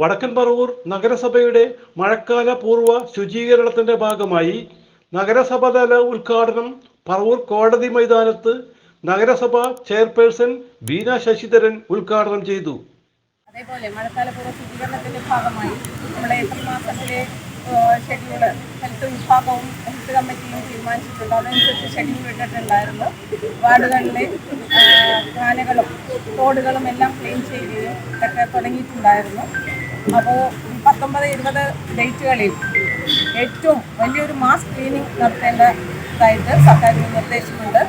വടക്കൻ പറവൂർ നഗരസഭയുടെ മഴക്കാല പൂർവ ശുചീകരണത്തിന്റെ ഭാഗമായി നഗരസഭാതല ഉദ്ഘാടനം പറവൂർ കോടതി മൈതാനത്ത് നഗരസഭ ചെയർപേഴ്സൺ ബീന ശശിധരൻ ഉദ്ഘാടനം ചെയ്തു. അതേപോലെ മഴക്കാല മഴക്കാലപൂർവ ശുചീകരണത്തിന്റെ ഭാഗമായി നമ്മുടെ ഏപ്രിൽ മാസത്തിലെ ഷെഡ്യൂൾ ഹെൽത്ത് വിഭാഗവും ഹെൽത്ത് കമ്മിറ്റിയും തീരുമാനിച്ചിട്ടുണ്ട്. അതനുസരിച്ച് ഷെഡ്യൂൾ ഇട്ടിട്ടുണ്ടായിരുന്നു. വാർഡുകളിലെ ആനകളും തോടുകളും എല്ലാം ക്ലീൻ ചെയ്യുകയും ഒക്കെ തുടങ്ങിയിട്ടുണ്ടായിരുന്നു. അപ്പോൾ പത്തൊമ്പത് ഇരുപത് ഡേറ്റുകളിൽ ഏറ്റവും വലിയൊരു മാസ് ക്ലീനിങ് നടത്തേണ്ടതായിട്ട് സർക്കാർ നിർദ്ദേശമുണ്ട്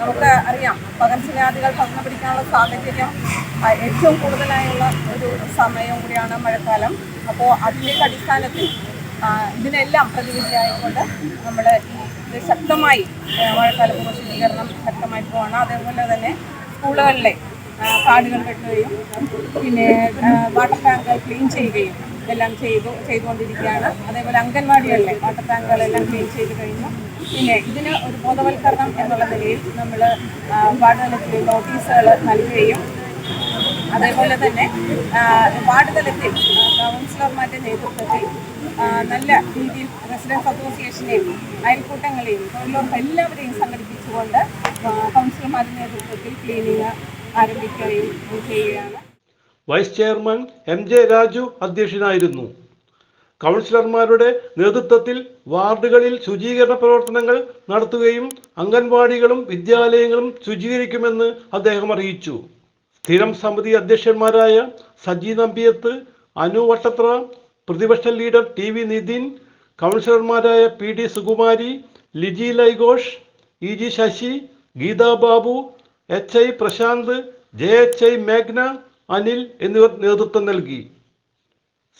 നമുക്ക് അറിയാം പകർച്ചവ്യാധികൾ പകർന്നു പിടിക്കാനുള്ള സാഹചര്യം ഏറ്റവും കൂടുതലായുള്ള ഒരു സമയം കൂടിയാണ് മഴക്കാലം. അപ്പോൾ അതിന്റെ അടിസ്ഥാനത്തിൽ ഇതിനെല്ലാം പ്രതിവിധിയായിക്കൊണ്ട് നമ്മൾ ഈ ശക്തമായി മഴക്കാല ശുചീകരണം ശക്തമായി പോവാണ്. അതേപോലെ തന്നെ സ്കൂളുകളിലെ കാടുകൾ കെട്ടുകയും പിന്നെ വാട്ടർ ടാങ്ക് ക്ലീൻ ചെയ്യുകയും ഇതെല്ലാം ചെയ്തു ചെയ്തുകൊണ്ടിരിക്കുകയാണ്. അതേപോലെ അംഗൻവാടികളിലെ വാട്ടർ ടാങ്കുകളെല്ലാം ക്ലീൻ ചെയ്ത് കഴിഞ്ഞു. പിന്നെ ഇതിന് ഒരു ബോധവൽക്കരണം എന്നുള്ള നിലയിൽ നമ്മൾ വാർഡ് തലത്തിൽ നോട്ടീസുകൾ നൽകുകയും അതേപോലെ തന്നെ വാർഡ് തലത്തിൽ കൗൺസിലർമാരുടെ നേതൃത്വത്തിൽ നല്ല രീതിയിൽ റെസിഡൻസ് അസോസിയേഷനെയും അയൽക്കൂട്ടങ്ങളെയും തൊഴിലുറപ്പ് എല്ലാവരെയും സംഘടിപ്പിച്ചുകൊണ്ട് കൗൺസിലർമാരുടെ നേതൃത്വത്തിൽ ക്ലീനിങ് ആരംഭിക്കുകയും vice chairman M J Raju അധ്യക്ഷനായിരുന്നു. കൗൺസിലർമാരുടെ നേതൃത്വത്തിൽ വാർഡുകളിൽ ശുചീകരണ പ്രവർത്തനങ്ങൾ നടത്തുകയും അംഗൻവാടികളും വിദ്യാലയങ്ങളും ശുചീകരിക്കുമെന്ന് അദ്ദേഹം അറിയിച്ചു. സ്ഥിരം സമിതി അധ്യക്ഷന്മാരായ സജി നമ്പിയത്ത് അനു വട്ടത്ര പ്രതിപക്ഷ ലീഡർ ടി വി നിതിൻ കൗൺസിലർമാരായ P D Sukumari Liji Laighosh E G Sasi Geetha Babu H I Prasanth J H I മേഘ്ന Anil എന്നിവർ നേതൃത്വം നൽകി.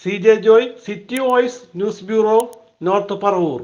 C J Joy city voice news bureau north Paravur